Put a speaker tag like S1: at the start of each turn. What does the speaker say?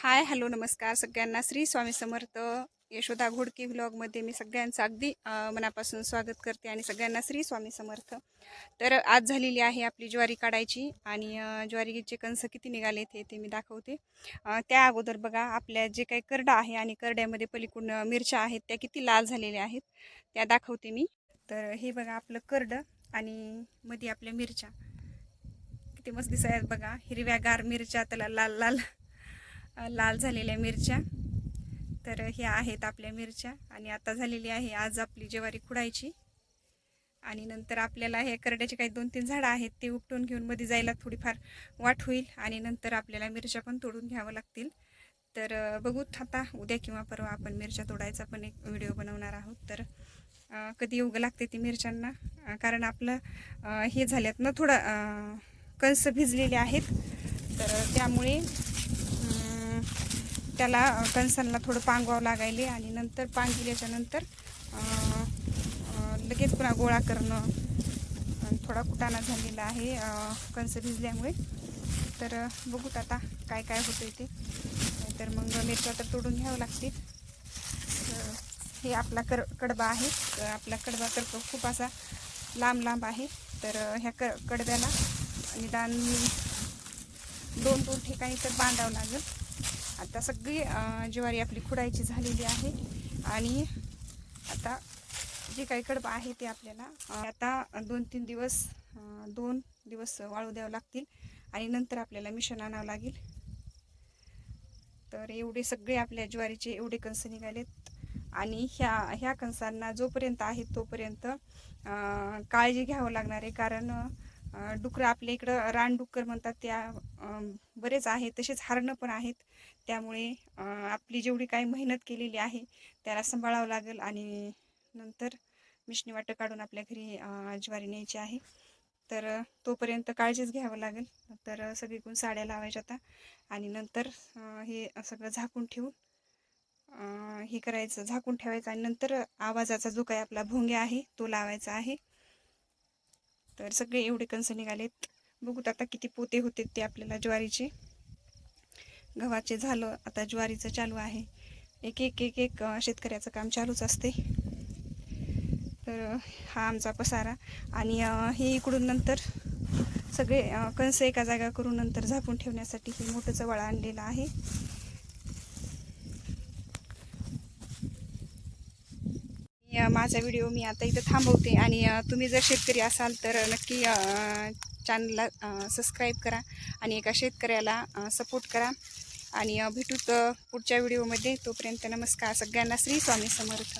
S1: Hi hello नमस्कार सगळ्यांना. श्री स्वामी समर्थ यशोदा घोडके व्लॉगमध्ये मी सगळ्यांचं अगदी मनापासून स्वागत करते आणि सगळ्यांना श्री स्वामी समर्थ. तर आज झालेली आहे आपली ज्वारी काढायची आणि ज्वारीचे कंस किती निघाले ते ते मी दाखवते. त्या अगोदर बघा आपल्या जे काही करडा आहे आणि करड्यामध्ये पलीकडून मिरच्या आहेत त्या किती लाल झालेल्या आहेत त्या दाखवते मी. तर हे बघा आपलं करडं आणि मध्ये आपल्या मिरच्या. किती मस्त दिसायत बघा हिरव्यागार मिरच्या त्याला लाल लाल लाल झालेल्या मिरच्या. तर ह्या आहेत आपल्या मिरच्या आणि आता झालेली आहे आज आपली ज्वारी खुडायची. आणि नंतर आपल्याला हे करड्याचे काही दोन तीन झाडं आहेत ते उपटून घेऊन मध्ये जायला थोडीफार वाट होईल आणि नंतर आपल्याला मिरच्या पण तोडून घ्यावं लागतील. तर बघू आता उद्या किंवा परवा आपण मिरच्या तोडायचा पण एक व्हिडिओ बनवणार आहोत. तर कधी उगं लागते ती मिरच्यांना? कारण आपलं हे झाल्यात ना थोडं कंस भिजलेले आहेत. तर त्यामुळे त्याला कणसांना थोडं पांगवावं लागायले आणि नंतर पांग दिल्याच्यानंतर लगेच पुन्हा गोळा करणं थोडा कुटाणा झालेला आहे कणस भिजल्यामुळे. तर बघूत आता काय काय होतं ते. तर मग मिरच्या तर तोडून घ्यावं लागतील. तर हे आपला कर कडबा आहे. तर आपला कडबा तर खूप असा लांब लांब आहे. तर ह्या क कडब्याला निदान दोन दोन ठिकाणी तर बांधावं लागेल. आता सगळी ज्वारी आपली खुडायची झालेली आहे. आणि आता जे काही कडबा आहे ते आपल्याला आता दोन तीन दिवस दोन दिवस वाळू द्यावं लागतील. आणि नंतर आपल्याला मिशन आणावं लागेल. तर एवढे सगळे आपल्या ज्वारीचे एवढे कंस निघालेत. आणि ह्या ह्या कंसांना जोपर्यंत आहे तोपर्यंत काळजी घ्यावं लागणार आहे. कारण डुकरं आपल्या इकडं रानडुक्कर म्हणतात त्या बरेच आहेत तसेच हरणं पण आहेत. त्यामुळे आपली जेवढी काही मेहनत केलेली आहे त्याला सांभाळावं लागेल आणि नंतर मिशनी वाटं काढून आपल्या घरी ज्वारी न्यायची आहे. तर तोपर्यंत काळजीच घ्यावं लागेल. तर सगळीकडून साड्या लावायच्या आता. आणि नंतर हे सगळं झाकून ठेवून हे करायचं झाकून ठेवायचं. आणि नंतर आवाजाचा जो काही आपला भोंग्या आहे तो लावायचा आहे. तर सगळे एवढे कंस निघालेत. बघूत आता किती पोते होते ते आपल्याला ज्वारीचे. गव्हाचे झालं आता ज्वारीचं चालू आहे. एक एक एक एक शेतकऱ्याचं काम चालूच असते. तर हा आमचा पसारा. आणि हे इकडून नंतर सगळे कणसं कंस एका जागा करून नंतर झाकून ठेवण्यासाठी हे मोठं जवळ आणलेलं आहे. माझा व्हिडिओ मी आता इथं थांबवते. आणि तुम्ही जर शेतकरी असाल तर नक्की चॅनलला सबस्क्राईब करा आणि एका शेतकऱ्याला सपोर्ट करा. आणि भेटूत पुढच्या व्हिडिओमध्ये. तोपर्यंत नमस्कार. सगळ्यांना श्री स्वामी समर्थ.